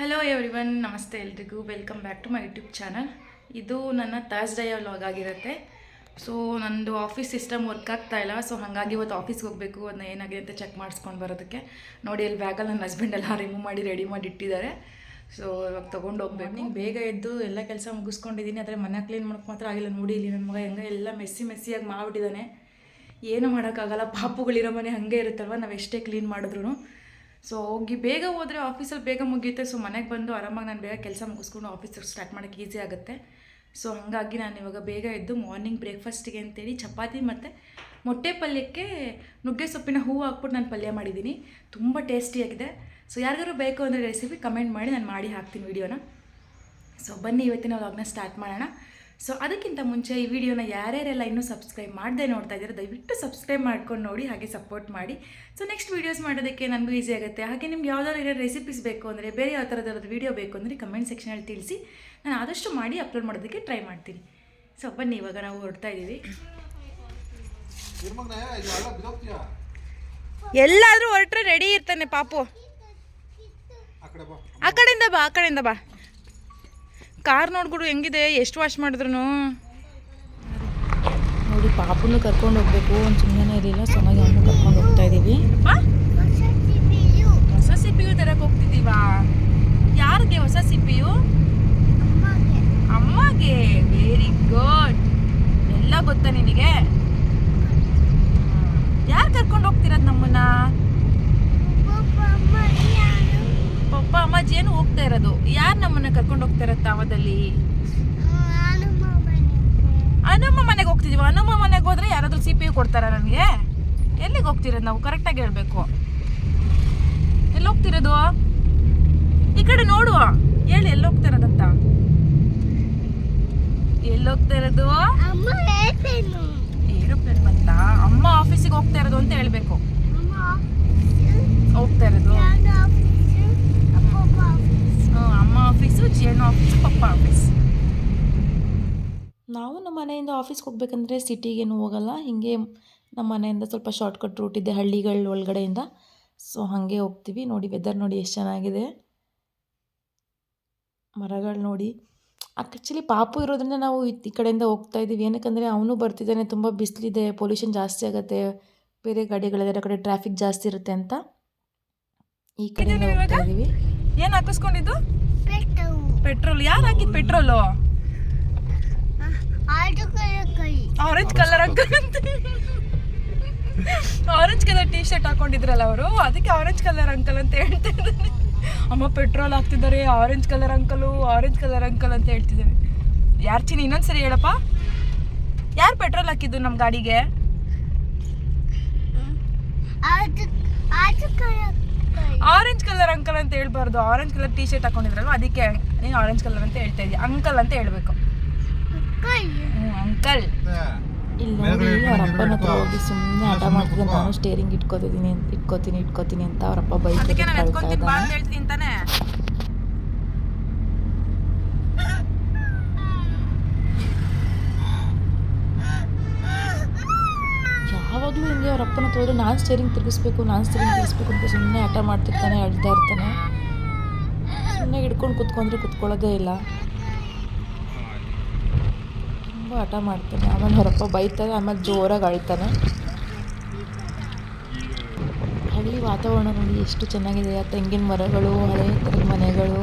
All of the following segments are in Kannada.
ಹಲೋ ಎವ್ರಿವನ್ ನಮಸ್ತೆ ಎಲ್ರಿಗೂ. Welcome back to my YouTube channel ಇದು ನನ್ನ ಥರ್ಸ್ಡೇ ವ್ಲಾಗ್ ಆಗಿರುತ್ತೆ. ಸೊ ನಂದು ಆಫೀಸ್ ಸಿಸ್ಟಮ್ ವರ್ಕ್ ಆಗ್ತಾ ಇಲ್ಲ. ಸೊ ಹಾಗಾಗಿ ಇವತ್ತು ಆಫೀಸ್ಗೆ ಹೋಗಬೇಕು. ಅದನ್ನ ಏನಾಗಿದೆ ಅಂತ ಚೆಕ್ ಮಾಡಿಸ್ಕೊಂಡು ಬರೋದಕ್ಕೆ. ನೋಡಿ, ಅಲ್ಲಿ ಬ್ಯಾಗಲ್ಲಿ ನನ್ನ ಹಸ್ಬೆಂಡ್ ಎಲ್ಲ ರಿಮೂವ್ ಮಾಡಿ ರೆಡಿ ಮಾಡಿ ಇಟ್ಟಿದ್ದಾರೆ. ಸೊ ಇವಾಗ ತೊಗೊಂಡು ಹೋಗ್ಬೇಕು. ನೀವು ಬೇಗ ಎದ್ದು ಎಲ್ಲ ಕೆಲಸ ಮುಗಿಸ್ಕೊಂಡಿದ್ದೀನಿ. ಆದರೆ ಮನೆ ಕ್ಲೀನ್ ಮಾಡೋಕ್ಕೆ ಮಾತ್ರ ಆಗಿಲ್ಲ. ನೋಡಿ, ಇಲ್ಲಿ ನನ್ನ ಮಗ ಹೆಂಗೆ ಎಲ್ಲ ಮೆಸ್ಸಿ ಮೆಸ್ಸಿಯಾಗಿ ಮಾಡಿಬಿಟ್ಟಿದ್ದಾನೆ. ಏನು ಮಾಡೋಕ್ಕಾಗಲ್ಲ. ಪಾಪುಗಳಿರೋ ಮನೆ ಹಾಗೆ ಇರುತ್ತಲ್ವ? ನಾವು ಎಷ್ಟೇ ಕ್ಲೀನ್ ಮಾಡಿದ್ರು ಸೊ ಹೋಗಿ ಬೇಗ ಹೋದರೆ ಆಫೀಸಲ್ಲಿ ಬೇಗ ಮುಗಿಯುತ್ತೆ ಸೊ ಮನೆಗೆ ಬಂದು ಆರಾಮಾಗಿ ನಾನು ಬೇಗ ಕೆಲಸ ಮುಗಿಸ್ಕೊಂಡು ಆಫೀಸಿಗೆ ಸ್ಟಾರ್ಟ್ ಮಾಡೋಕ್ಕೆ ಈಸಿ ಆಗುತ್ತೆ. ಸೊ ಹಾಗಾಗಿ ನಾನು ಇವಾಗ ಬೇಗ ಎದ್ದು ಮಾರ್ನಿಂಗ್ ಬ್ರೇಕ್ಫಾಸ್ಟಿಗೆ ಅಂತೇಳಿ ಚಪಾತಿ ಮತ್ತು ಮೊಟ್ಟೆ ಪಲ್ಯಕ್ಕೆ ನುಗ್ಗೆ ಸೊಪ್ಪಿನ ಹೂವು ಹಾಕ್ಬಿಟ್ಟು ನಾನು ಪಲ್ಯ ಮಾಡಿದ್ದೀನಿ. ತುಂಬ ಟೇಸ್ಟಿಯಾಗಿದೆ ಸೊ ಯಾರಿಗಾರು ಬೇಕು ಅಂದರೆ ರೆಸಿಪಿ ಕಮೆಂಟ್ ಮಾಡಿ ನಾನು ಮಾಡಿ ಹಾಕ್ತೀನಿ ವೀಡಿಯೋನ ಸೊ ಬನ್ನಿ ಇವತ್ತಿನ ವ್ಲಾಗ್ನ ಸ್ಟಾರ್ಟ್ ಮಾಡೋಣ. ಸೊ ಅದಕ್ಕಿಂತ ಮುಂಚೆ ಈ ವಿಡಿಯೋನ ಯಾರ್ಯಾರೆಲ್ಲ ಇನ್ನೂ ಸಬ್ಸ್ಕ್ರೈಬ್ ಮಾಡದೆ ನೋಡ್ತಾ ಇದ್ದಾರೆ ದಯವಿಟ್ಟು ಸಬ್ಸ್ಕ್ರೈಬ್ ಮಾಡ್ಕೊಂಡು ನೋಡಿ ಹಾಗೆ ಸಪೋರ್ಟ್ ಮಾಡಿ. ಸೊ ನೆಕ್ಸ್ಟ್ ವೀಡಿಯೋಸ್ ಮಾಡೋದಕ್ಕೆ ನನಗೂ ಈಸಿ ಆಗುತ್ತೆ. ಹಾಗೆ ನಿಮ್ಗೆ ಯಾವ್ದಾದ್ರು ಇರೋ ರೆಸಿಪೀಸ್ ಬೇಕು ಅಂದರೆ ಬೇರೆ ಯಾವ ಥರದ ವೀಡಿಯೋ ಬೇಕು ಅಂದರೆ ಕಮೆಂಟ್ ಸೆಕ್ಷನಲ್ಲಿ ತಿಳಿಸಿ. ನಾನು ಆದಷ್ಟು ಮಾಡಿ ಅಪ್ಲೋಡ್ ಮಾಡೋದಕ್ಕೆ ಟ್ರೈ ಮಾಡ್ತೀನಿ. ಸೊ ಬನ್ನಿ ಇವಾಗ ನಾವು ಹೊರಡ್ತಾ ಇದ್ದೀವಿ. ಎಲ್ಲಾದರೂ ಹೊರಟ್ರೆ ರೆಡಿ ಇರ್ತಾನೆ ಪಾಪು. ಆ ಕಡೆಯಿಂದ ಬಾ ಆ ಕಡೆಯಿಂದ ಬಾ. ಕಾರ್ ನೋಡ್ಬಿಡು ಹೆಂಗಿದೆ? ಎಷ್ಟು ವಾಶ್ ಮಾಡಿದ್ರು ನೋಡಿ ಪಾಪುನು ಕರ್ಕೊಂಡು ಹೋಗ್ಬೇಕು. ಒಂದು ಸುಮ್ಮನೆ ಇರಲಿಲ್ಲ ಸೊ ಅವನು ಕರ್ಕೊಂಡು ಹೋಗ್ತಾ ಇದ್ದೀವಿ ಹೊಸ ಸಿ ಪಿ ಯು ತರಕ್ಕೆ ಹೋಗ್ತಿದ್ದೀವಾ? ಯಾರಿಗೆ ಹೊಸ ಸಿಪ್ಪಿಯು ಅಮ್ಮಗೆ. ವೆರಿ ಗುಡ್ ಎಲ್ಲ ಗೊತ್ತಾ ನಿನಗೆ? ಯಾರು ಕರ್ಕೊಂಡು ಹೋಗ್ತಿರೋದು ನಮ್ಮನ್ನ? ಪಪ್ಪ ಅಮ್ಮಾಜಿ ಏನು ಹೋಗ್ತಾ ಇರೋದು? ಯಾರು ನಮ್ಮನ್ನ ಕರ್ಕೊಂಡು ಹೋಗ್ತಾ ಇರೋ ತಾವದಲ್ಲಿ? ಅನಮ್ಮ ಮನೆಗೆ ಹೋಗ್ತಿದೀವ? ಅನಮ್ಮ ಮನೆಗೆ ಹೋದ್ರೆ ಯಾರಾದ್ರೂ ಸಿ ಪಿ ಯು ಕೊಡ್ತಾರ ನನಗೆ? ಎಲ್ಲಿಗೆ ಹೋಗ್ತಿರೋದು ನಾವು? ಕರೆಕ್ಟಾಗಿ ಹೇಳ್ಬೇಕು. ಎಲ್ಲಿ ಹೋಗ್ತಿರೋದು? ಈ ಕಡೆ ನೋಡುವ. ಹೇಳಿ ಎಲ್ಲಿ ಹೋಗ್ತಾ ಇರೋದಂತ? ಎಲ್ಲಿ ಹೋಗ್ತಾ ಇರೋದು? ಏರೋಪ್ಲೇನ್ ಬಂತ? ಅಮ್ಮ ಆಫೀಸಿಗೆ ಹೋಗ್ತಾ ಇರೋದು ಅಂತ ಹೇಳ್ಬೇಕು. ಹೋಗ್ತಾ ಇರೋದು. ಅಮ್ಮ ಆಫೀಸು ಜೇನು ಆಫೀಸು ಪಪ್ಪ ಆಫೀಸ್ ನಾವು ನಮ್ಮ ಮನೆಯಿಂದ ಆಫೀಸ್ಗೆ ಹೋಗ್ಬೇಕಂದ್ರೆ ಸಿಟಿಗೇನು ಹೋಗಲ್ಲ. ಹೀಗೆ ನಮ್ಮ ಮನೆಯಿಂದ ಸ್ವಲ್ಪ ಶಾರ್ಟ್ಕಟ್ ರೂಟ್ ಇದೆ ಹಳ್ಳಿಗಳ ಒಳಗಡೆಯಿಂದ. ಸೊ ಹಾಗೆ ಹೋಗ್ತೀವಿ. ನೋಡಿ ವೆದರ್ ನೋಡಿ ಎಷ್ಟು ಚೆನ್ನಾಗಿದೆ. ಮರಗಳು ನೋಡಿ. ಆ್ಯಕ್ಚುಲಿ ಪಾಪು ಇರೋದ್ರಿಂದ ನಾವು ಈ ಕಡೆಯಿಂದ ಹೋಗ್ತಾ ಇದ್ದೀವಿ. ಏನಕ್ಕಂದರೆ ಅವನು ಬರ್ತಿದ್ದಾನೆ ತುಂಬ ಬಿಸಿಲಿದೆ ಪೊಲ್ಯೂಷನ್ ಜಾಸ್ತಿ ಆಗುತ್ತೆ ಬೇರೆ ಗಾಡಿಗಳಿದ್ದಾರೆ ಆ ಕಡೆ ಟ್ರಾಫಿಕ್ ಜಾಸ್ತಿ ಇರುತ್ತೆ ಅಂತ. ಈ ಕಡೆಯಿಂದ ಹೋಗ್ತಾ ಇದ್ದೀವಿ. ಏನು ಹಾಕಿಸ್ಕೊಂಡಿದ್ದು? ಪೆಟ್ರೋಲ್. ಯಾರು ಹಾಕಿದ್ petrol? Orange colour orange colour T shirt ಹಾಕೊಂಡಿದ್ರಲ್ಲ ಅವರು? ಅದಕ್ಕೆ ಆರೆಂಜ್ ಕಲರ್ ಅಂಕಲ್ ಅಂತ ಹೇಳ್ತಾ ಇದ್ದಾರೆ ಅಮ್ಮ ಪೆಟ್ರೋಲ್ ಹಾಕ್ತಿದ್ದಾರೆ. Orange colour uncle orange colour uncle ಅಂತ ಹೇಳ್ತಿದ್ದಾರೆ. ಯಾರು ಚಿನ್ನ ಇನ್ನೊಂದ್ಸರಿ ಹೇಳಪ್ಪ. ಯಾರು ಪೆಟ್ರೋಲ್ ಹಾಕಿದ್ದು ನಮ್ಮ ಗಾಡಿಗೆ? ಆರೆಂಜ್ ಕಲರ್ ಅಂಕಲ್ ಅಂತ ಹೇಳ್ಬಾರ್ದು. ಆರೆಂಜ್ ಕಲರ್ ಟೀ ಶರ್ಟ್ ಹಾಕೊಂಡಿದ್ರಲ್ವ? ಅದಕ್ಕೆ ನೀನು ಆರೆಂಜ್ ಕಲರ್ ಅಂತ ಹೇಳ್ತಾ ಇದೀಯ. ಅಂಕಲ್ ಅಂತ ಹೇಳ್ಬೇಕು. ಅಂಕಲ್ ಇಲ್ಲ ಅವ್ರ ಅಪ್ಪನ ಹತ್ರ ಹೋಗಿ ಸುಮ್ಮನೆ ಆಟ ಮಾಡ್ತಿದ್ದೆ ನಾನು ಸ್ಟೇರಿಂಗ್ ಇಟ್ಕೋತಿದ್ದೀನಿ ಇಟ್ಕೋತೀನಿ ಇಟ್ಕೋತೀನಿ ಅಂತ ಅವರಪ್ಪ ಬೈಕ್ ಕಳ್ತಾ ಇದ್ದಾನೆ. ಯಾವಾಗಲೂ ಹಿಂಗೆ ಅವ್ರ ಅಪ್ಪನ ಹತ್ರ ನಾನು ಸ್ಟೇರಿಂಗ್ ತಿರುಗಿಸ್ಬೇಕು, ನಾನು ಸ್ಟೇರಿಂಗ್ ತಿರುಗಿಸ್ಬೇಕು ಅಂತ ಸುಮ್ಮನೆ ಆಟ ಮಾಡ್ತಿರ್ತಾನೆ ಅಳ್ತಾ ಇರ್ತಾನೆ. ಸುಮ್ಮನೆ ಹಿಡ್ಕೊಂಡು ಕುತ್ಕೊಂಡ್ರೆ ಕುತ್ಕೊಳ್ಳೋದೇ ಇಲ್ಲ. ತುಂಬ ಆಟ ಮಾಡ್ತಾನೆ. ಆಮೇಲೆ ಅವರಪ್ಪ ಬೈತಾರೆ, ಆಮೇಲೆ ಜೋರಾಗಿ ಅಳ್ತಾನೆ. ಹಳ್ಳಿ ವಾತಾವರಣ ನೋಡಿ ಎಷ್ಟು ಚೆನ್ನಾಗಿದೆ. ಆ ತೆಂಗಿನ ಮರಗಳು, ಹಳೆ ಥರದ ಮನೆಗಳು.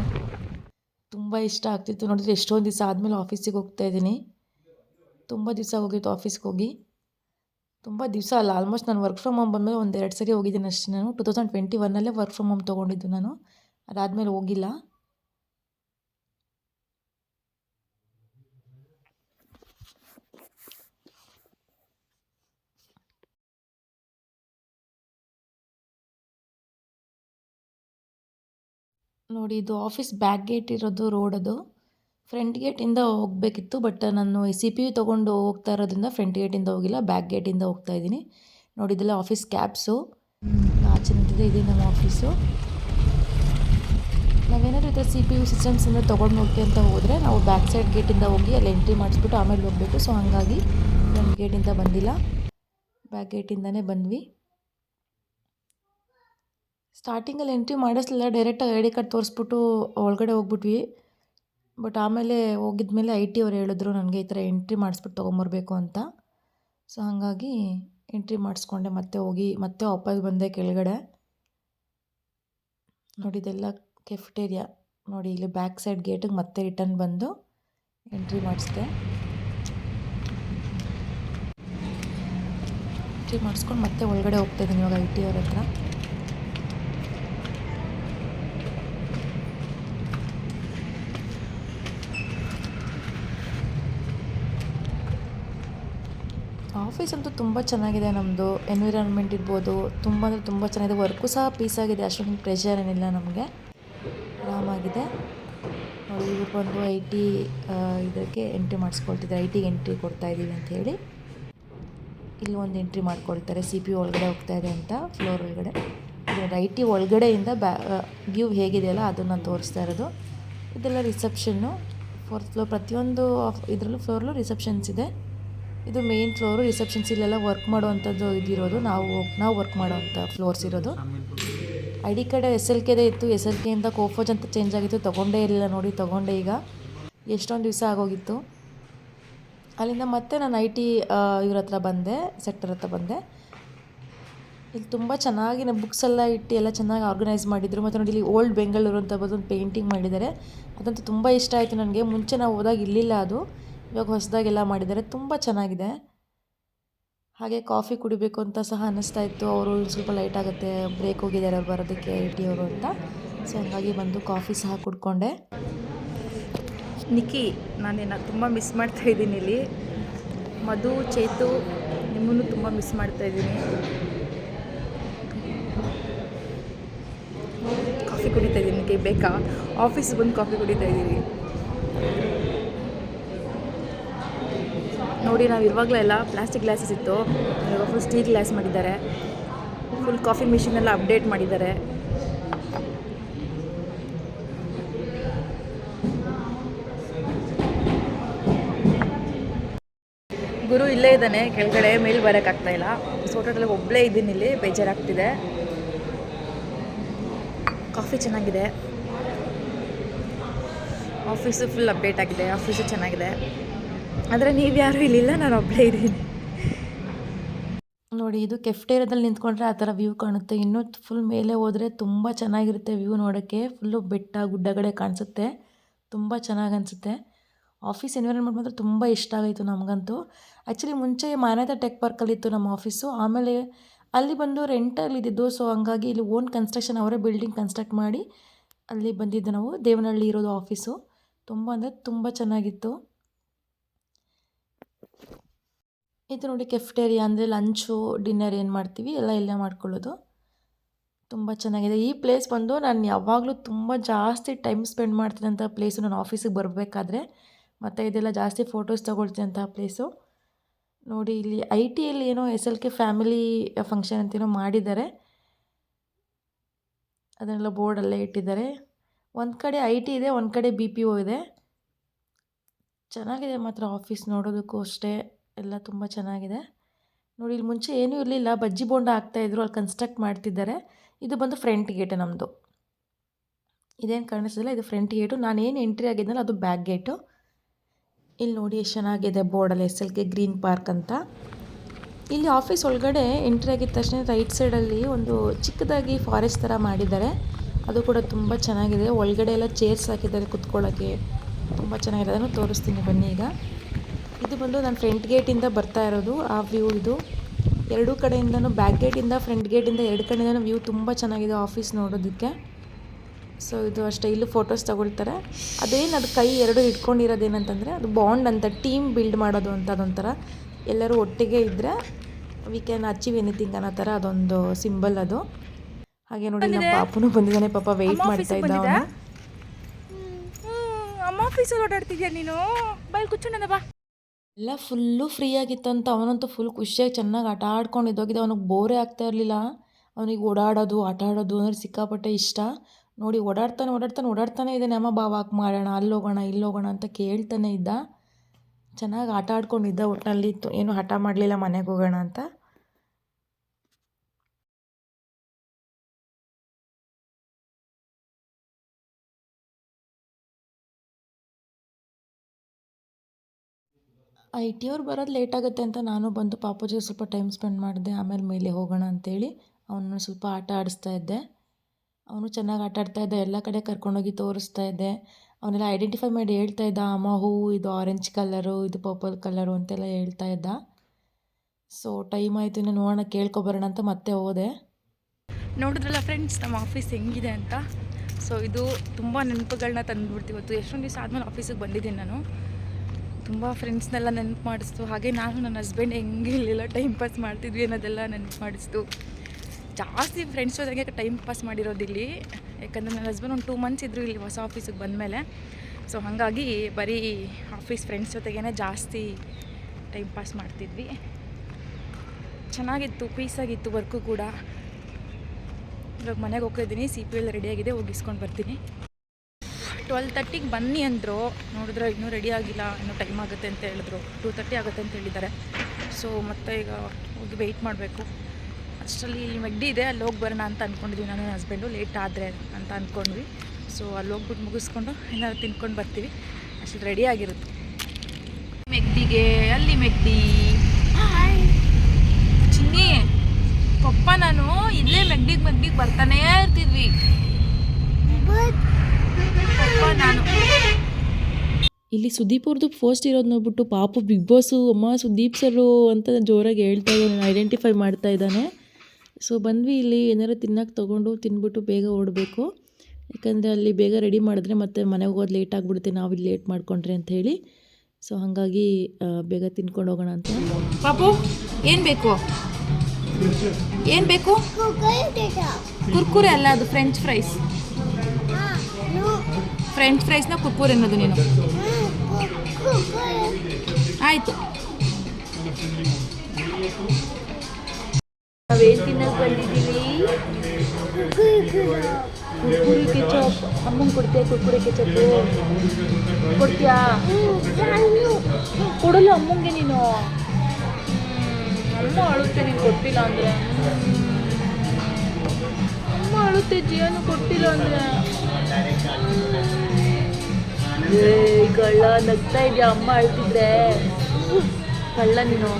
ತುಂಬ ಇಷ್ಟ ಆಗ್ತಿತ್ತು ನೋಡಿದ್ರೆ ಎಷ್ಟೊಂದು ದಿವಸ ಆದಮೇಲೆ ಆಫೀಸಿಗೆ ಹೋಗ್ತಾ ಇದ್ದೀನಿ. ತುಂಬ ದಿವಸ ಹೋಗಿತ್ತು ಆಫೀಸ್ಗೆ ಹೋಗಿ. ತುಂಬ ದಿವಸ ಅಲ್ಲ ಆಲ್ಮೋಸ್ಟ್ ನಾನು ವರ್ಕ್ ಫ್ರಮ್ ಹೋಮ್ ಬಂದಮೇಲೆ ಒಂದು ಎರಡು ಸರಿ ಹೋಗಿದ್ದೀನಿ ಅಷ್ಟೇ ನಾನು. ಟು ತೌಸಂಡ್ ಟ್ವೆಂಟಿ ಒನ್ನಲ್ಲೇ ವರ್ಕ್ ಫ್ರಮ್ ಹೋಮ್ ತೊಗೊಂಡಿದ್ದು ನಾನು. ಅದಾದಮೇಲೆ ಹೋಗಿಲ್ಲ. ನೋಡಿ ಇದು ಆಫೀಸ್ ಬ್ಯಾಕ್ ಗೇಟ್ ಇರೋದು ರೋಡ್ ಅದು. ಫ್ರಂಟ್ ಗೇಟಿಂದ ಹೋಗಬೇಕಿತ್ತು, ಬಟ್ ನಾನು ಸಿ ಪಿ ಯು ತೊಗೊಂಡು ಹೋಗ್ತಾ ಇರೋದ್ರಿಂದ ಫ್ರಂಟ್ ಗೇಟಿಂದ ಹೋಗಿಲ್ಲ, ಬ್ಯಾಕ್ ಗೇಟಿಂದ ಹೋಗ್ತಾ ಇದ್ದೀನಿ. ನೋಡಿ ಇದೆಲ್ಲ ಆಫೀಸ್ ಕ್ಯಾಬ್ಸು ಆಚೆ ನಿಂತಿದೆ ಇದೆ ನಮ್ಮ ಆಫೀಸು ನಾವೇನಾದರೂ ಥರ ಸಿ ಪಿ ಯು ಸಿಸ್ಟಮ್ಸಿಂದ ತೊಗೊಂಡು ಹೋಗ್ತೀವಿ ಅಂತ ಹೋದರೆ ನಾವು ಬ್ಯಾಕ್ ಸೈಡ್ ಗೇಟಿಂದ ಹೋಗಿ ಅಲ್ಲಿ ಎಂಟ್ರಿ ಮಾಡಿಸ್ಬಿಟ್ಟು ಆಮೇಲೆ ಹೋಗಬೇಕು. ಸೊ ಹಾಗಾಗಿ ಫ್ರಂಟ್ ಗೇಟಿಂದ ಬಂದಿಲ್ಲ. ಬ್ಯಾಕ್ ಗೇಟಿಂದನೇ ಬಂದ್ವಿ. ಸ್ಟಾರ್ಟಿಂಗಲ್ಲಿ ಎಂಟ್ರಿ ಮಾಡಿಸ್ಲಿಲ್ಲ ಡೈರೆಕ್ಟಾಗಿ ಐ ಡಿ ಕಾರ್ಡ್ ತೋರಿಸ್ಬಿಟ್ಟು ಒಳಗಡೆ ಹೋಗ್ಬಿಟ್ವಿ. ಬಟ್ ಆಮೇಲೆ ಹೋಗಿದ್ಮೇಲೆ ಐ ಟಿ ಅವ್ರು ಹೇಳಿದ್ರು ನನಗೆ ಈ ಥರ ಎಂಟ್ರಿ ಮಾಡಿಸ್ಬಿಟ್ಟು ತೊಗೊಂಬರ್ಬೇಕು ಅಂತ. ಸೊ ಹಾಗಾಗಿ ಎಂಟ್ರಿ ಮಾಡಿಸ್ಕೊಂಡೆ ಮತ್ತೆ ಹೋಗಿ, ಮತ್ತೆ ವಾಪಸ್ ಬಂದೆ ಕೆಳಗಡೆ. ನೋಡಿ ಇದೆಲ್ಲ ಕೆಫ್ಟೇರಿಯಾ. ನೋಡಿ ಇಲ್ಲಿ ಬ್ಯಾಕ್ ಸೈಡ್ ಗೇಟಿಗೆ ಮತ್ತೆ ರಿಟರ್ನ್ ಬಂದು ಎಂಟ್ರಿ ಮಾಡಿಸಿದೆ. ಎಂಟ್ರಿ ಮಾಡಿಸ್ಕೊಂಡು ಮತ್ತೆ ಒಳಗಡೆ ಹೋಗ್ತಾಯಿದ್ದೀನಿ ಇವಾಗ ಐ ಟಿ ಅವ್ರ ಹತ್ರ. ಆಫೀಸ್ ಅಂತೂ ತುಂಬ ಚೆನ್ನಾಗಿದೆ ನಮ್ಮದು ಎನ್ವಿರಾನ್ಮೆಂಟ್ ಇರ್ಬೋದು, ತುಂಬ ಅಂದರೆ ತುಂಬ ಚೆನ್ನಾಗಿದೆ. ವರ್ಕು ಸಹ ಪೀಸ್ ಆಗಿದೆ. ಅಷ್ಟೊಂದು ಪ್ರೆಷರ್ ಏನಿಲ್ಲ ನಮಗೆ. ಆರಾಮಾಗಿದೆ. ನೋಡಿ, ಇವ್ರು ಬಂದು ಐ ಟಿ ಇದಕ್ಕೆ ಎಂಟ್ರಿ ಮಾಡಿಸ್ಕೊಳ್ತಿದ್ದಾರೆ. ಐ ಟಿಗೆ ಎಂಟ್ರಿ ಕೊಡ್ತಾ ಇದ್ದೀವಿ ಅಂತ ಹೇಳಿ. ಇಲ್ಲಿ ಒಂದು ಎಂಟ್ರಿ ಮಾಡ್ಕೊಳ್ತಾರೆ. ಸಿ ಪಿ ಒಳಗಡೆ ಹೋಗ್ತಾ ಇದೆ ಅಂತ ಫ್ಲೋರ್ ಒಳಗಡೆ. ಐ ಟಿ ಒಳಗಡೆಯಿಂದ ಬ್ಯಾ ವ್ಯೂ ಹೇಗಿದೆಯಲ್ಲ ಅದನ್ನು ತೋರಿಸ್ತಾ ಇರೋದು. ಇದೆಲ್ಲ ರಿಸೆಪ್ಷನ್ನು ಫೋರ್ತ್ ಫ್ಲೋರ್ ಪ್ರತಿಯೊಂದು ಇದರಲ್ಲೂ ಫ್ಲೋರಲ್ಲೂ ರಿಸೆಪ್ಷನ್ಸ್ ಇದೆ. ಇದು ಮೇನ್ ಫ್ಲೋರು ರಿಸೆಪ್ಷನ್ಸ್ ಇಲ್ಲೆಲ್ಲ ವರ್ಕ್ ಮಾಡುವಂಥದ್ದು ಇದಿರೋದು. ನಾವು ನಾವು ವರ್ಕ್ ಮಾಡೋವಂಥ ಫ್ಲೋರ್ಸ್ ಇರೋದು. I D card S L ಕೆದೇ ಇತ್ತು. ಎಸ್ ಎಲ್ ಕೆಯಿಂದ ಕೋಫೋಜ್ ಅಂತ ಚೇಂಜ್ ಆಗಿತ್ತು. ತೊಗೊಂಡೇ ಇರಲಿಲ್ಲ ನೋಡಿ, ತೊಗೊಂಡೆ ಈಗ. ಎಷ್ಟೊಂದು ದಿವಸ ಆಗೋಗಿತ್ತು. ಅಲ್ಲಿಂದ ಮತ್ತೆ ನಾನು ಐ ಟಿ ಇವ್ರ ಹತ್ರ ಬಂದೆ ಸೆಕ್ಟರ್ ಹತ್ರ ಬಂದೆ. ಇಲ್ಲಿ ತುಂಬ ಚೆನ್ನಾಗಿ ನಮ್ಮ ಬುಕ್ಸ್ ಎಲ್ಲ ಇಟ್ಟು ಎಲ್ಲ ಚೆನ್ನಾಗಿ ಆರ್ಗನೈಸ್ ಮಾಡಿದ್ರು. ಮತ್ತು ನೋಡಿ, ಇಲ್ಲಿ ಓಲ್ಡ್ ಬೆಂಗಳೂರು ಅಂತ ಒಂದು ಪೇಂಟಿಂಗ್ ಮಾಡಿದ್ದಾರೆ. ಅದಂತೂ ತುಂಬ ಇಷ್ಟ ಆಯಿತು ನನಗೆ. ಮುಂಚೆ ನಾವು ಹೋದಾಗ ಇರಲಿಲ್ಲ ಅದು. ಇವಾಗ ಹೊಸದಾಗೆಲ್ಲ ಮಾಡಿದ್ದಾರೆ, ತುಂಬ ಚೆನ್ನಾಗಿದೆ. ಹಾಗೆ ಕಾಫಿ ಕುಡಿಬೇಕು ಅಂತ ಸಹ ಅನ್ನಿಸ್ತಾ ಇತ್ತು. ಅವರು ಸ್ವಲ್ಪ ಲೈಟ್ ಆಗುತ್ತೆ ಬ್ರೇಕ್ ಹೋಗಿದ್ದಾರೆ ಅವ್ರು ಬರೋದಕ್ಕೆ ಐ ಟಿ ಅವರು ಅಂತ. ಸೊ ಹಾಗಾಗಿ ಬಂದು ಕಾಫಿ ಸಹ ಕುಡ್ಕೊಂಡೆ. ನಿಕ್ಕಿ, ನಾನೇನು ತುಂಬ ಮಿಸ್ ಮಾಡ್ತಾ ಇದ್ದೀನಿ ಇಲ್ಲಿ. ಮಧು, ಚೇತು, ನಿಮ್ಮನ್ನು ತುಂಬ ಮಿಸ್ ಮಾಡ್ತಾ ಇದ್ದೀನಿ. ಕಾಫಿ ಕುಡಿತಾ ಇದ್ದೀನಿ ಬೇಕಾ? ಆಫೀಸ್ಗೆ ಬಂದು ಕಾಫಿ ಕುಡಿತಾ ಇದ್ದೀನಿ. ನೋಡಿ, ನಾವು ಇರುವಾಗಲೇ ಎಲ್ಲ ಪ್ಲಾಸ್ಟಿಕ್ ಗ್ಲಾಸಸ್ ಇತ್ತು. ಇವಾಗ ಫುಲ್ ಸ್ಟೀಲ್ ಗ್ಲಾಸ್ ಮಾಡಿದ್ದಾರೆ. ಫುಲ್ ಕಾಫಿ ಮಿಷಿನ್ ಎಲ್ಲ ಅಪ್ಡೇಟ್ ಮಾಡಿದ್ದಾರೆ. ಗುರು ಇಲ್ಲೇ ಇದ್ದಾನೆ, ಕೆಳಗಡೆ, ಮೇಲೆ ಬರೋಕ್ಕಾಗ್ತಾ ಇಲ್ಲ. ಸೋಟೋದಲ್ಲಿ ಟೋಟಲ್ ಒಬ್ಬಳೇ ಇದ್ದೀನಿ ಇಲ್ಲಿ, ಬೇಜಾರಾಗ್ತಿದೆ. ಕಾಫಿ ಚೆನ್ನಾಗಿದೆ. ಆಫೀಸು ಫುಲ್ ಅಪ್ಡೇಟ್ ಆಗಿದೆ ಆಫೀಸು ಚೆನ್ನಾಗಿದೆ. ಆದರೆ ನೀವು ಯಾರೂ ಇಲ್ಲಿಲ್ಲ, ನಾನು ಒಬ್ಬಳೇ ಇದ್ದೀನಿ. ನೋಡಿ, ಇದು ಕೆಫ್ಟೇರಿಯಾದಲ್ಲಿ ನಿಂತ್ಕೊಂಡ್ರೆ ಆ ಥರ ವ್ಯೂ ಕಾಣುತ್ತೆ. ಇನ್ನೂ ಫುಲ್ ಮೇಲೆ ಹೋದರೆ ತುಂಬ ಚೆನ್ನಾಗಿರುತ್ತೆ ವ್ಯೂ ನೋಡೋಕ್ಕೆ. ಫುಲ್ಲು ಬೆಟ್ಟ, ಗುಡ್ಡಗಡೆ ಕಾಣಿಸುತ್ತೆ. ತುಂಬ ಚೆನ್ನಾಗಿ ಅನಿಸುತ್ತೆ. ಆಫೀಸ್ ಎನ್ವಿರಾನ್ಮೆಂಟ್ ಮಾತ್ರ ತುಂಬ ಇಷ್ಟ ಆಯಿತು ನಮಗಂತೂ. ಆ್ಯಕ್ಚುಲಿ ಮುಂಚೆ ಮಾನ್ಯತಾ ಟೆಕ್ ಪಾರ್ಕಲ್ಲಿತ್ತು ನಮ್ಮ ಆಫೀಸು ಆಮೇಲೆ ಅಲ್ಲಿ ಬಂದು ರೆಂಟಲ್ಲಿ ಇದ್ದಿದ್ದು. ಸೊ ಹಂಗಾಗಿ ಇಲ್ಲಿ ಓನ್ ಕನ್ಸ್ಟ್ರಕ್ಷನ್ ಅವರೇ ಬಿಲ್ಡಿಂಗ್ ಕನ್ಸ್ಟ್ರಕ್ಟ್ ಮಾಡಿ ಅಲ್ಲಿ ಬಂದಿದ್ದು ನಾವು. ದೇವನಹಳ್ಳಿ ಇರೋದು ಆಫೀಸು ತುಂಬ ಅಂದರೆ ತುಂಬ ಚೆನ್ನಾಗಿತ್ತು. ಇದು ನೋಡಿ ಕೆಫ್ಟೇರಿಯಾ ಅಂದರೆ ಲಂಚು, ಡಿನ್ನರ್ ಏನು ಮಾಡ್ತೀವಿ? ಎಲ್ಲ ಇಲ್ಲೇ ಮಾಡ್ಕೊಳ್ಳೋದು. ತುಂಬ ಚೆನ್ನಾಗಿದೆ. ಈ ಪ್ಲೇಸ್ ಬಂದು ನಾನು ಯಾವಾಗಲೂ ತುಂಬ ಜಾಸ್ತಿ ಟೈಮ್ ಸ್ಪೆಂಡ್ ಮಾಡ್ತೀನಂಥ ಪ್ಲೇಸು ನಾನು ಆಫೀಸಿಗೆ ಬರಬೇಕಾದ್ರೆ. ಮತ್ತು ಇದೆಲ್ಲ ಜಾಸ್ತಿ ಫೋಟೋಸ್ ತೊಗೊಳ್ತೀನಂಥ ಪ್ಲೇಸು ನೋಡಿ ಇಲ್ಲಿ ಐ ಟಿಯಲ್ಲಿ ಏನೋ S L K family function ಅಂತೇನೋ ಮಾಡಿದ್ದಾರೆ. ಅದನ್ನೆಲ್ಲ ಬೋರ್ಡಲ್ಲೇ ಇಟ್ಟಿದ್ದಾರೆ. ಒಂದು ಕಡೆ ಐ ಟಿ ಇದೆ, ಒಂದು ಕಡೆ ಬಿ ಪಿ ಒ ಇದೆ. ಚೆನ್ನಾಗಿದೆ ಮಾತ್ರ ಆಫೀಸ್ ನೋಡೋದಕ್ಕೂ ಅಷ್ಟೇ. ಎಲ್ಲ ತುಂಬ ಚೆನ್ನಾಗಿದೆ. ನೋಡಿ, ಇಲ್ಲಿ ಮುಂಚೆ ಏನೂ ಇರಲಿಲ್ಲ. ಬಜ್ಜಿ ಬೋಂಡ ಹಾಕ್ತಾಯಿದ್ರು ಅಲ್ಲಿ ಕನ್ಸ್ಟ್ರಕ್ಟ್ ಮಾಡ್ತಿದ್ದಾರೆ. ಇದು ಬಂದು ಫ್ರಂಟ್ ಗೇಟ್ ನಮ್ಮದು ಇದೇನು ಕಾಣಿಸೋದಿಲ್ಲ, ಇದು ಫ್ರಂಟ್ ಗೇಟು ನಾನು ಏನು ಎಂಟ್ರಿ ಆಗಿದ್ನಲ್ಲ, ಅದು ಬ್ಯಾಕ್ ಗೇಟು ಇಲ್ಲಿ ನೋಡಿ, ಎಷ್ಟು ಚೆನ್ನಾಗಿದೆ ಬೋರ್ಡಲ್ಲಿ S L K green park ಅಂತ. ಇಲ್ಲಿ ಆಫೀಸ್ ಒಳಗಡೆ ಎಂಟ್ರಿ ಆಗಿದ ತಕ್ಷಣ ರೈಟ್ ಸೈಡಲ್ಲಿ ಒಂದು ಚಿಕ್ಕದಾಗಿ ಫಾರೆಸ್ಟ್ ಥರ ಮಾಡಿದ್ದಾರೆ. ಅದು ಕೂಡ ತುಂಬ ಚೆನ್ನಾಗಿದೆ. ಒಳಗಡೆ ಎಲ್ಲ ಚೇರ್ಸ್ ಹಾಕಿದ್ದಾರೆ ಕುತ್ಕೊಳ್ಳೋಕ್ಕೆ ತುಂಬ ಚೆನ್ನಾಗಿದೆ. ಅದನ್ನು ತೋರಿಸ್ತೀನಿ ಬನ್ನಿ ಈಗ. ಇದು ಬಂದು ನಾನು ಫ್ರಂಟ್ ಗೇಟಿಂದ ಬರ್ತಾ ಇರೋದು. ಆ ವ್ಯೂ ಇದು. ಎರಡೂ ಕಡೆಯಿಂದನೂ ಬ್ಯಾಕ್ ಗೇಟಿಂದ ಫ್ರಂಟ್ ಗೇಟಿಂದ ಎರಡು ಕಡೆಯಿಂದನೂ ವ್ಯೂ ತುಂಬ ಚೆನ್ನಾಗಿದೆ ಆಫೀಸ್ ನೋಡೋದಕ್ಕೆ. ಸೊ ಇದು ಅಷ್ಟೇ. ಇಲ್ಲೂ ಫೋಟೋಸ್ ತೊಗೊಳ್ತಾರೆ. ಅದೇನು ಅದು ಕೈ ಎರಡು ಇಟ್ಕೊಂಡಿರೋದೇನಂತಂದರೆ ಅದು ಬಾಂಡ್ ಅಂತ ಟೀಮ್ ಬಿಲ್ಡ್ ಮಾಡೋದು ಅಂತ ಅದೊಂಥರ. ಎಲ್ಲರೂ ಒಟ್ಟಿಗೆ ಇದ್ದರೆ ವಿ ಕ್ಯಾನ್ ಅಚೀವ್ ಎನಿಥಿಂಗ್ ಅನ್ನೋ ಥರ ಅದೊಂದು ಸಿಂಬಲ್ ಅದು. ಹಾಗೆ ನೋಡಿ ನಮ್ಮ ಪಾಪುನು ಬಂದಿದ್ದಾನೆ. ಪಾಪ ವೆಯ್ಟ್ ಮಾಡ್ತಾ ಇದ್ದ ಅವನು ಅಮ್ಮ ಆಫೀಸಲ್ಲಿ ಓಡಾಡ್ತಿದ್ಯಾ ನೀನು? ಬೈಲ್ ನನ್ನ ಬಾ. ಎಲ್ಲ ಫುಲ್ಲು ಫ್ರೀ ಆಗಿತ್ತಂತ ಅವನಂತೂ ಫುಲ್ ಖುಷಿಯಾಗಿ ಚೆನ್ನಾಗಿ ಆಟ ಆಡ್ಕೊಂಡು ಇದ್ದೋಗಿದ್ದ. ಅವನಿಗೆ ಬೋರೇ ಆಗ್ತಾ ಇರಲಿಲ್ಲ. ಅವನಿಗೆ ಓಡಾಡೋದು, ಆಟ ಆಡೋದು ಅಂದರೆ ಸಿಕ್ಕಾಪಟ್ಟೆ ಇಷ್ಟ. ನೋಡಿ ಓಡಾಡ್ತಾನೆ ಓಡಾಡ್ತಾನೆ ಓಡಾಡ್ತಾನೆ ಇದ್ದಾನೆ. ಅಮ್ಮ ಬಾ ವಾಕ್ ಮಾಡೋಣ ಅಲ್ಲಿ ಹೋಗೋಣ, ಇಲ್ಲಿ ಹೋಗೋಣ ಅಂತ ಕೇಳ್ತಾನೆ ಇದ್ದ. ಚೆನ್ನಾಗಿ ಆಟ ಆಡ್ಕೊಂಡಿದ್ದ ಒಟ್ಟಿನಲ್ಲಿ ಏನು ಹಠ ಮಾಡಲಿಲ್ಲ ಮನೆಗೆ ಹೋಗೋಣ ಅಂತ. ಐ ಟಿ ಅವ್ರು ಬರೋದು ಲೇಟ್ ಆಗುತ್ತೆ ಅಂತ ನಾನು ಬಂದು ಪಾಪ ಜೊತೆ ಸ್ವಲ್ಪ ಟೈಮ್ ಸ್ಪೆಂಡ್ ಮಾಡಿದೆ, ಆಮೇಲೆ ಮೇಲೆ ಹೋಗೋಣ ಅಂತೇಳಿ ಅವನು ಸ್ವಲ್ಪ ಆಟ ಆಡಿಸ್ತಾ ಇದ್ದೆ. ಅವನು ಚೆನ್ನಾಗಿ ಆಟ ಆಡ್ತಾ ಇದ್ದ, ಎಲ್ಲ ಕಡೆ ಕರ್ಕೊಂಡೋಗಿ ತೋರಿಸ್ತಾ ಇದ್ದೆ. ಅವನೆಲ್ಲ ಐಡೆಂಟಿಫೈ ಮಾಡಿ ಹೇಳ್ತಾ ಇದ್ದ, ಅಮ್ಮ ಹೂವು ಇದು ಆರೆಂಜ್ ಕಲರು ಇದು ಪರ್ಪಲ್ ಕಲರು ಅಂತೆಲ್ಲ ಹೇಳ್ತಾ ಇದ್ದ. ಸೊ ಟೈಮ್ ಆಯಿತು, ಇನ್ನು ನೋಡೋಣ ಕೇಳ್ಕೊಬರೋಣ ಅಂತ ಮತ್ತೆ ಹೋದೆ. ನೋಡಿದ್ರಲ್ಲ ಫ್ರೆಂಡ್ಸ್ ನಮ್ಮ ಆಫೀಸ್ ಹೆಂಗಿದೆ ಅಂತ? ಸೊ ಇದು ತುಂಬ ನೆನಪುಗಳನ್ನ ತಂದುಬಿಡ್ತೀವಿ ಇವತ್ತು. ಎಷ್ಟೊಂದು ದಿವಸ ಆದಮೇಲೆ ಆಫೀಸಿಗೆ ಬಂದಿದ್ದೀನಿ ನಾನು. ತುಂಬ ಫ್ರೆಂಡ್ಸ್ನೆಲ್ಲ ನೆನಪು ಮಾಡಿಸ್ತು. ಹಾಗೆ ನಾನು ನನ್ನ ಹಸ್ಬೆಂಡ್ ಹೆಂಗೆ ಇಲ್ಲೆಲ್ಲ ಟೈಮ್ ಪಾಸ್ ಮಾಡ್ತಿದ್ವಿ ಅನ್ನೋದೆಲ್ಲ ನೆನಪು ಮಾಡಿಸ್ತು. ಜಾಸ್ತಿ ಫ್ರೆಂಡ್ಸ್ ಜೊತೆಗೆ ಟೈಮ್ ಪಾಸ್ ಮಾಡಿರೋದಿಲ್ಲಿ ಯಾಕಂದರೆ ನನ್ನ ಹಸ್ಬೆಂಡ್ ಒಂದು ಟೂ ಮಂತ್ಸ್ ಇದ್ದರು ಇಲ್ಲಿ ಹೊಸ ಆಫೀಸಿಗೆ ಬಂದಮೇಲೆ. ಸೊ ಹಾಗಾಗಿ ಬರೀ ಆಫೀಸ್ ಫ್ರೆಂಡ್ಸ್ ಜೊತೆಗೇ ಜಾಸ್ತಿ ಟೈಮ್ ಪಾಸ್ ಮಾಡ್ತಿದ್ವಿ. ಚೆನ್ನಾಗಿತ್ತು ಪೀಸಾಗಿತ್ತು ವರ್ಕು ಕೂಡ. ಇವಾಗ ಮನೆಗೆ ಹೋಗ್ತಿದ್ದೀನಿ ಸಿ ಪಿ ಎಲ್ ರೆಡಿಯಾಗಿದೆ ಹೋಗಿಸ್ಕೊಂಡು ಬರ್ತೀನಿ. ಟ್ವೆಲ್ ತರ್ಟಿಗೆ ಬನ್ನಿ ಅಂದರು. ನೋಡಿದ್ರೆ ಇನ್ನೂ ರೆಡಿ ಆಗಿಲ್ಲ, ಇನ್ನೂ ಟೈಮ್ ಆಗುತ್ತೆ ಅಂತ ಹೇಳಿದ್ರು. ಟೂ ತರ್ಟಿ ಆಗುತ್ತೆ ಅಂತ ಹೇಳಿದ್ದಾರೆ. ಸೊ ಮತ್ತೆ ಈಗ ಹೋಗಿ ವೆಯ್ಟ್ ಮಾಡಬೇಕು. ಅಷ್ಟರಲ್ಲಿ ಇಲ್ಲಿ ಮೆಗ್ಡಿ ಇದೆ, ಅಲ್ಲಿ ಹೋಗಿ ಬರೋಣ ಅಂತ ಅಂದ್ಕೊಂಡಿದ್ವಿ ನಾನು ನನ್ನ ಹಸ್ಬೆಂಡು ಲೇಟ್ ಆದರೆ ಅಂತ ಅಂದ್ಕೊಂಡ್ವಿ ಸೊ ಅಲ್ಲಿ ಹೋಗ್ಬಿಟ್ಟು ಮುಗಿಸ್ಕೊಂಡು ಏನಾದ್ರು ತಿನ್ಕೊಂಡು ಬರ್ತೀವಿ. ಅಷ್ಟು ರೆಡಿ ಆಗಿರುತ್ತೆ. ಮೆಗ್ಡಿಗೆ ಅಲ್ಲಿ ಮೆಗ್ಡಿ ಚಿನ್ನಿ, ಪಪ್ಪ ನಾನು ಇಲ್ಲೇ ಮೆಗ್ಡಿಗೆ ಮೆಗ್ಡಿಗೆ ಬರ್ತಾನೇ ಇರ್ತಿದ್ವಿ. ಇಲ್ಲಿ ಸುದೀಪ್ ಅವ್ರದ್ದು ಪೋಸ್ಟ್ ಇರೋದು ನೋಡ್ಬಿಟ್ಟು ಪಾಪು ಬಿಗ್ ಬಾಸು ಅಮ್ಮ ಸುದೀಪ್ ಸರು ಅಂತ ಜೋರಾಗಿ ಹೇಳ್ತಾ ಇದ್ದಾನೆ ಐಡೆಂಟಿಫೈ ಮಾಡ್ತಾ ಇದ್ದಾನೆ. ಸೊ ಬಂದ್ವಿ ಇಲ್ಲಿ ಏನಾರು ತಿನ್ನಕ್ಕೆ ತೊಗೊಂಡು ತಿನ್ಬಿಟ್ಟು ಬೇಗ ಓಡಬೇಕು. ಯಾಕಂದರೆ ಅಲ್ಲಿ ಬೇಗ ರೆಡಿ ಮಾಡಿದ್ರೆ ಮತ್ತೆ ಮನೆಗೆ ಹೋಗೋದು ಲೇಟ್ ಆಗಿಬಿಡುತ್ತೆ ನಾವು ಇಲ್ಲಿ ಲೇಟ್ ಮಾಡ್ಕೊಂಡ್ರೆ ಅಂತ ಹೇಳಿ. ಸೊ ಹಾಗಾಗಿ ಬೇಗ ತಿನ್ಕೊಂಡು ಹೋಗೋಣ ಅಂತ. ಪಾಪು ಏನು ಬೇಕು? ಏನು ಬೇಕು? ಕುರ್ಕುರೆ ಅಲ್ಲ ಅದು ಫ್ರೆಂಚ್ ಫ್ರೈಸ್ ಫ್ರೆಂಚ್ ಫ್ರೈಸ್ನ ಕುರ್ಕುರೆ ಅನ್ನೋದು ನೀನು. ಆಯಿತು. ನಾವೇನು ತಿನ್ನಕ್ಕೆ ಬಂದಿದ್ದೀವಿ? ಕುರ್ಕುರಿ ಕೆಚಪ್. ಅಮ್ಮಂಗೆ ಕೊಡ್ತೀಯ ಕುರ್ಕುರಿ ಕೆಚಪ್ಪು? ಕೊಡ್ತೀಯಾ? ಕೊಡಲು ಅಮ್ಮಂಗೆ ನೀನು. ಅಮ್ಮ ಅಳುತ್ತೆ, ನೀನು ಕೊಟ್ಟಿಲ್ಲ ಅಂದರೆ. ಅಮ್ಮ ಅಳುತ್ತೆ ಜೀವನ ಕೊಟ್ಟಿಲ್ಲ ಅಂದರೆ. ಏ ಕಳ್ಳ ನಗ್ತಾ ಇದೆಯಾ? ಅಮ್ಮ ಅಳ್ತಿದ್ರೆ ಕಳ್ಳ ನೀನು.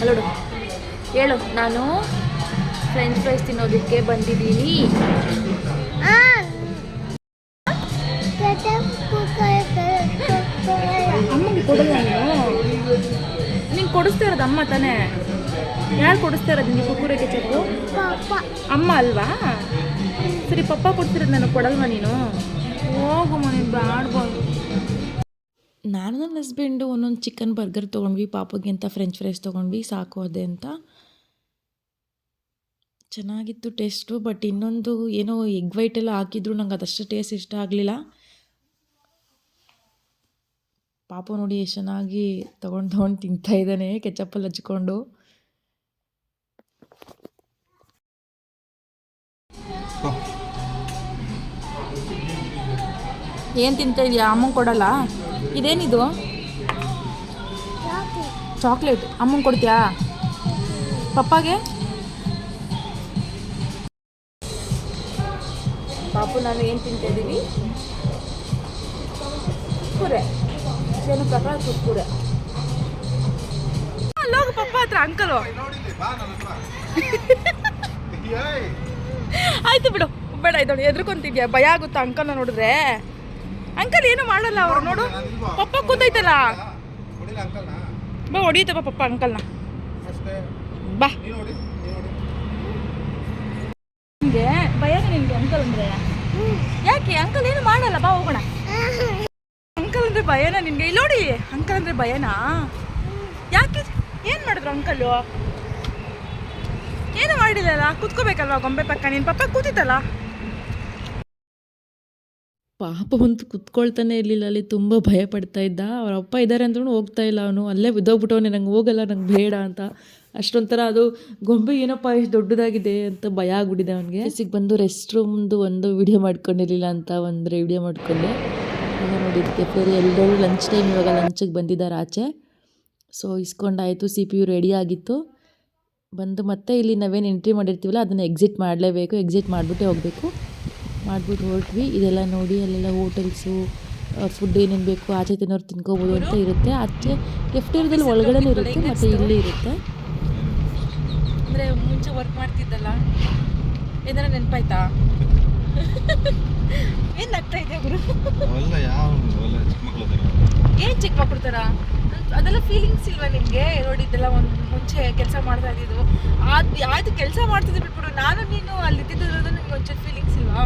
ಅಲ್ಲೋಡು. ಹೇಳು ನಾನು ಫ್ರೆಂಚ್ ಫ್ರೈಸ್ ತಿನ್ನೋದಕ್ಕೆ ಬಂದಿದ್ದೀನಿ. ಅಮ್ಮಂಗೆ ಕೊಡಲ್ಲ ನೀನು? ನೀನು ಕೊಡಿಸ್ತಾ ಇರೋದು ಅಮ್ಮ ತಾನೇ? ಯಾರು ಕೊಡಿಸ್ತಾ ಇರೋದು ನಿಮಗೆ ಕುಕ್ಕುರೆ ಕೆಚಪ್ಪು ಅಮ್ಮ ಅಲ್ವಾ? ಸರಿ ಪಪ್ಪ ಕೊಡ್ತಿರೋದು ನನಗೆ ಕೊಡಲ್ವಾ ನೀನು? ಹೋಗಮ್ಮ ಮನೆ, ಬ್ಯಾಡ್ಬಾರ್ದು. ನಾನು ನನ್ನ ಹಸ್ಬೆಂಡು ಒಂದೊಂದು ಚಿಕನ್ ಬರ್ಗರ್ ತೊಗೊಂಡ್ವಿ ಪಾಪಗೆ ಅಂತ ಫ್ರೆಂಚ್ ಫ್ರೈಸ್ ತೊಗೊಂಡ್ವಿ, ಸಾಕು ಅದೇ ಅಂತ. ಚೆನ್ನಾಗಿತ್ತು ಟೇಸ್ಟು ಬಟ್ ಇನ್ನೊಂದು ಏನೋ ಎಗ್ ವೈಟ್ ಎಲ್ಲ ಹಾಕಿದ್ರು, ನಂಗೆ ಅದಷ್ಟು ಟೇಸ್ಟ್ ಇಷ್ಟ ಆಗಲಿಲ್ಲ. ಪಾಪ ನೋಡಿ ಎಷ್ಟು ಚೆನ್ನಾಗಿ ತೊಗೊಂಡು ತೊಗೊಂಡು ತಿಂತಾ ಇದ್ದಾನೆ ಕೆಚಪ್ಪಲ್ಲಿ ಹಚ್ಕೊಂಡು. ಏನು ತಿಂತಾ ಇದೆಯಾ? ಅಮ್ಮಂಗೆ ಕೊಡಲ್ಲ? ಇದೇನಿದು? ಚಾಕ್ಲೇಟ್. ಅಮ್ಮಂಗೆ ಕೊಡ್ತೀಯಾ? ಪಪ್ಪಾಗೆ? ಪಾಪು ನಾನು ಏನು ತಿಂತಾ ಇದ್ದೀವಿ ಕುರೆ ಏನು ಪ್ರಕಾರ ಕುರ್ಕುರೆ. ಅಲ್ಲೋಗ ಪಪ್ಪ ಹತ್ರ ಅಂಕಲು. ಆಯ್ತು ಬಿಡು. ಬೇಡ ಇದೊಳು ಎದ್ರುಕೊಂತಿದ್ಯಾ? ಭಯ ಆಗುತ್ತಾ ಅಂಕಲ್ನ ನೋಡಿದ್ರೆ? ಅಂಕಲ್ ಏನು ಮಾಡಲ್ಲ ಅವ್ರು, ನೋಡು. ಪಪ್ಪ ಕೂತೈತಲ್ಲ. ಬಾ ಹೊಡಿತಪ್ಪ ಪಪ್ಪ ಅಂಕಲ್ನ. ಬಾ. ನಿಮ್ಗೆ ಭಯನ ನಿಮಗೆ ಅಂಕಲ್ ಅಂದ್ರೆ? ಯಾಕೆ? ಅಂಕಲ್ ಏನು ಮಾಡಲ್ಲ? ಬಾ, ಹೋಗೋಣ. ಅಂಕಲ್ ಅಂದ್ರೆ ಭಯನ ನಿಮ್ಗೆ ಇಲ್ಲಿ ನೋಡಿ, ಅಂಕಲ್ ಅಂದ್ರೆ ಭಯನಾ? ಯಾಕೆ? ಏನು ಮಾಡಿದ್ರು ಅಂಕಲ್? ಏನು ಮಾಡಿಲ್ಲಲ್ಲ? ಕೂತ್ಕೋಬೇಕಲ್ವಾ ಗೊಂಬೆ ಪಕ್ಕ? ನಿನ್ನ ಪಪ್ಪ ಕೂತಿತ್ತಲ್ಲ? ಪಾಪ ಬಂತು ಕುತ್ಕೊಳ್ತಾನೆ ಇರಲಿಲ್ಲ. ಅಲ್ಲಿ ತುಂಬ ಭಯ ಪಡ್ತಾ ಇದ್ದ. ಅವ್ರ ಅಪ್ಪ ಇದ್ದಾರೆ ಅಂದ್ರೂ ಹೋಗ್ತಾ ಇಲ್ಲ ಅವನು. ಅಲ್ಲೇ ಬಿದ್ದೋಗ್ಬಿಟ್ಟವನೇ. ನಂಗೆ ಹೋಗಲ್ಲ, ನಂಗೆ ಬೇಡ ಅಂತ. ಅಷ್ಟೊಂಥರ ಅದು ಗೊಂಬೆ ಏನಪ್ಪ ಎಷ್ಟು ದೊಡ್ಡದಾಗಿದೆ ಅಂತ ಭಯ ಆಗ್ಬಿಟ್ಟಿದೆ ಅವನಿಗೆ. ಸಿಗ್ ಬಂದು ರೆಸ್ಟ್ ರೂಮ್ದು ಒಂದು ವಿಡಿಯೋ ಮಾಡ್ಕೊಂಡಿರಲಿಲ್ಲ ಅಂತ ಒಂದು ವಿಡಿಯೋ ಮಾಡ್ಕೊಂಡೆ. ಈಗ ನೋಡಿ ಕೆಫೆರಿ ಎಲ್ಲರೂ ಲಂಚ್ ಟೈಮ್ ಇವಾಗ ಲಂಚಿಗೆ ಬಂದಿದ್ದಾರೆ ಆಚೆ. ಸೊ ಇಸ್ಕೊಂಡಾಯಿತು. ಸಿ ಪಿ ಯು ರೆಡಿ ಆಗಿತ್ತು. ಬಂದು ಮತ್ತೆ ಇಲ್ಲಿ ನಾವೇನು ಎಂಟ್ರಿ ಮಾಡಿರ್ತೀವಲ್ಲ, ಅದನ್ನು ಎಕ್ಸಿಟ್ ಮಾಡಲೇಬೇಕು. ಎಕ್ಸಿಟ್ ಮಾಡಿಬಿಟ್ಟೆ ಹೋಗಬೇಕು. ಮಾಡಿಬಿಟ್ಟು ಹೊರಟ್ವಿ. ಇದೆಲ್ಲ ನೋಡಿ ಅಲ್ಲೆಲ್ಲ ಹೋಟೆಲ್ಸು ಫುಡ್ ಏನೇನು ಬೇಕು ಆಚೆ ತಿನ್ನೋರು ತಿನ್ಕೋಬೋದು ಅಂತ ಇರುತ್ತೆ. ಆಚೆ ಕೆಫ್ಟೇರಿಯಾದಲ್ಲಿ ಒಳಗಡೆ ಇರುತ್ತೆ ಮತ್ತು ಇಲ್ಲಿ ಇರುತ್ತೆ. ಅಂದರೆ ಮುಂಚೆ ವರ್ಕ್ ಮಾಡ್ತಿದ್ದಲ್ಲ? ಏನಾರ ನೆನಪಾಯ್ತಾ? ಏನು ಆಗ್ತಾ ಇದೆ ಗುರು? ಏನು ಚಿಕ್ಕ ಮಕ್ಳು ಥರ ಅದೆಲ್ಲ ಫೀಲಿಂಗ್ಸ್ ಇಲ್ವಾ ನಿಮಗೆ? ನೋಡಿದ್ದೆಲ್ಲ ಒಂದು ಮುಂಚೆ ಕೆಲಸ ಮಾಡ್ತಾ ಇದ್ದಿದ್ದು. ಅದು ಆಯ್ತು ಕೆಲಸ ಮಾಡ್ತಿದ್ದೆ ಬಿಟ್ಬಿಡು. ನಾನು ನೀನು ಅಲ್ಲಿ ಇದ್ದಿದ್ದು ನಿಮ್ಗೆ ಒಂಚೂರು ಫೀಲಿಂಗ್ಸ್ ಇಲ್ವಾ?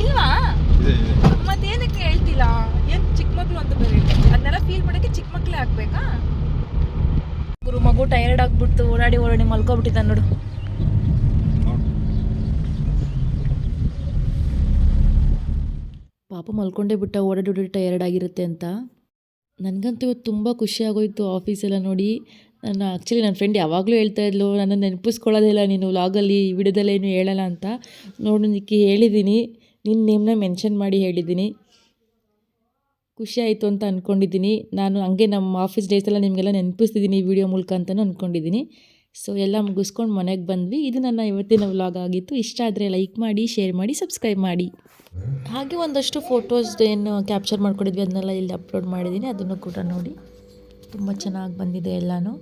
ಇಲ್ವಾ? ಮತ್ತೇನಕ್ಕೆ ಹೇಳ್ತಿಲ್ಲ ಏನು ಚಿಕ್ಕ ಮಕ್ಳು ಅಂತ ಬೇರೆ ಅದನ್ನೆಲ್ಲ ಫೀಲ್ ಮಾಡಕ್ಕೆ ಚಿಕ್ಕ ಮಕ್ಳೇ ಆಗ್ಬೇಕಾ? ಗುರು ಮಗು ಟೈರ್ಡ್ ಆಗ್ಬಿಡ್ತು. ಓಡಾಡಿ ಓಡಾಡಿ ಮಲ್ಕೊಬಿಟ್ಟಿದ್ದ ನೋಡು. ಪಾಪ ಮಲ್ಕೊಂಡೇ ಬಿಟ್ಟ ಓಡಾಡಿ ಓಡಾಡಿ ಟೈರ್ಡ್ ಆಗಿರುತ್ತೆ ಅಂತ. ನನಗಂತೂ ಇವತ್ತು ತುಂಬ ಖುಷಿ ಆಗೋಯ್ತು ಆಫೀಸೆಲ್ಲ ನೋಡಿ. ನಾನು ಆ್ಯಕ್ಚುಲಿ ನನ್ನ ಫ್ರೆಂಡ್ ಯಾವಾಗಲೂ ಹೇಳ್ತಾ ಇದ್ಲು ನನ್ನ ನೆನಪಿಸ್ಕೊಳ್ಳೋದಿಲ್ಲ ನೀನು ವ್ಲಾಗಲ್ಲಿ ವಿಡಿಯೋದಲ್ಲಿ ಏನು ಹೇಳಲ್ಲ ಅಂತ. ನೋಡು ನಿಕ್ಕಿ ಹೇಳಿದ್ದೀನಿ. ನಿನ್ನ ನೇಮ್ನ ಮೆನ್ಷನ್ ಮಾಡಿ ಹೇಳಿದ್ದೀನಿ. ಖುಷಿ ಆಯಿತು ಅಂತ ಅಂದ್ಕೊಂಡಿದ್ದೀನಿ ನಾನು ಹಂಗೆ ನಮ್ಮ ಆಫೀಸ್ ಡೇಸ್ ಎಲ್ಲ ನಿಮಗೆಲ್ಲ ನೆನಪಿಸ್ತಿದ್ದೀನಿ ಈ ವಿಡಿಯೋ ಮೂಲಕ ಅಂತಲೂ ಅಂದ್ಕೊಂಡಿದ್ದೀನಿ ಸೊ ಎಲ್ಲ ಮುಗಿಸ್ಕೊಂಡು ಮನೆಗೆ ಬಂದ್ವಿ. ಇದು ನನ್ನ ಇವತ್ತಿನ ವ್ಲಾಗ್ ಆಗಿತ್ತು. ಇಷ್ಟ ಆದರೆ ಲೈಕ್ ಮಾಡಿ ಶೇರ್ ಮಾಡಿ ಸಬ್ಸ್ಕ್ರೈಬ್ ಮಾಡಿ. ಹಾಗೆ ಒಂದಷ್ಟು ಫೋಟೋಸ್ ಏನು ಕ್ಯಾಪ್ಚರ್ ಮಾಡ್ಕೊಂಡಿದ್ವಿ, ಅದನ್ನೆಲ್ಲ ಇಲ್ಲಿ ಅಪ್ಲೋಡ್ ಮಾಡಿದ್ದೀನಿ. ಅದನ್ನು ಕೂಡ ನೋಡಿ. ತುಂಬ ಚೆನ್ನಾಗಿ ಬಂದಿದೆ ಎಲ್ಲನೂ.